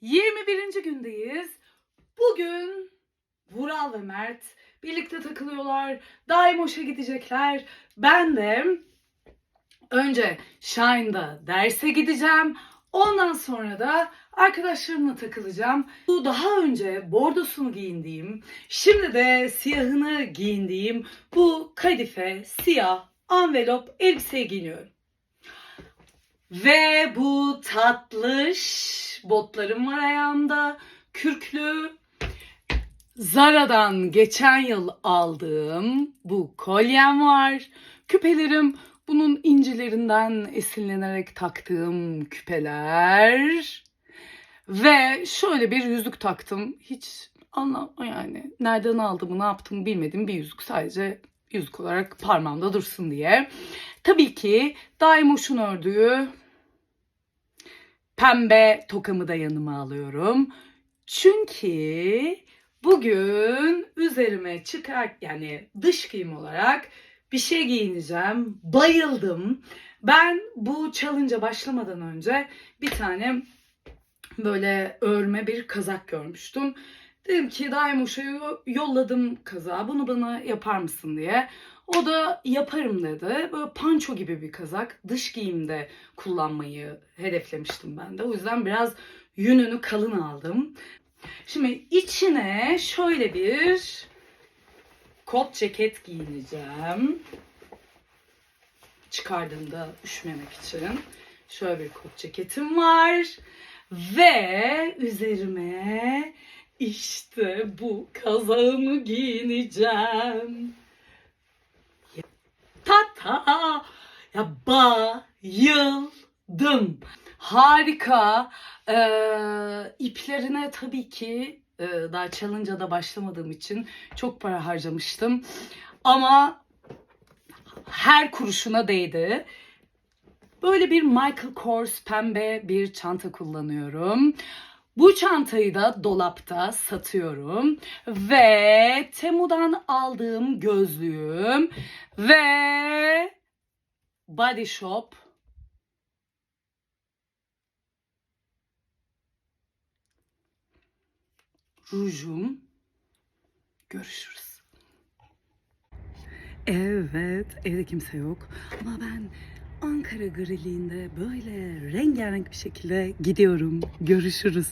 21. gündeyiz. Bugün Vural ve Mert birlikte takılıyorlar. Daim hoşa gidecekler. Ben de önce Shine'da derse gideceğim. Ondan sonra da arkadaşlarımla takılacağım. Bu daha önce bordosunu giyindiğim, şimdi de siyahını giyindiğim bu kadife siyah envelop elbiseyi giyiniyorum. Ve bu tatlış botlarım var ayağımda. Kürklü. Zara'dan geçen yıl aldığım bu kolyem var. Küpelerim bunun incilerinden esinlenerek taktığım küpeler. Ve şöyle bir yüzük taktım. Hiç anlam yani nereden aldığımı ne yaptığımı bilmediğim bir yüzük. Sadece yüzük olarak parmağımda dursun diye. Tabii ki Daimoş'un ördüğü pembe tokamı da yanıma alıyorum. Çünkü bugün üzerime çıkar yani dış giyim olarak bir şey giyineceğim. Bayıldım. Ben bu challenge'a başlamadan önce bir tane böyle örme bir kazak görmüştüm. Dedim ki Daimuş'a yolladım kazağı. Bunu bana yapar mısın diye. O da yaparım dedi. Böyle panço gibi bir kazak. Dış giyimde kullanmayı hedeflemiştim ben de. O yüzden biraz yününü kalın aldım. Şimdi içine şöyle bir kot ceket giyineceğim. Çıkardığımda üşümemek için. Şöyle bir kot ceketim var. Ve üzerime işte bu kazağımı giyineceğim. Tata! Ya bayıldım. Harika. Ee, iplerine tabii ki e, daha challenge'a da başlamadığım için çok para harcamıştım. Ama her kuruşuna değdi. Böyle bir Michael Kors pembe bir çanta kullanıyorum. Bu çantayı da dolapta satıyorum. Ve Temu'dan aldığım gözlüğüm ve Body Shop rujum. Görüşürüz. Evet, evde kimse yok. Ama ben Ankara griliğinde böyle rengarenk bir şekilde gidiyorum. Görüşürüz.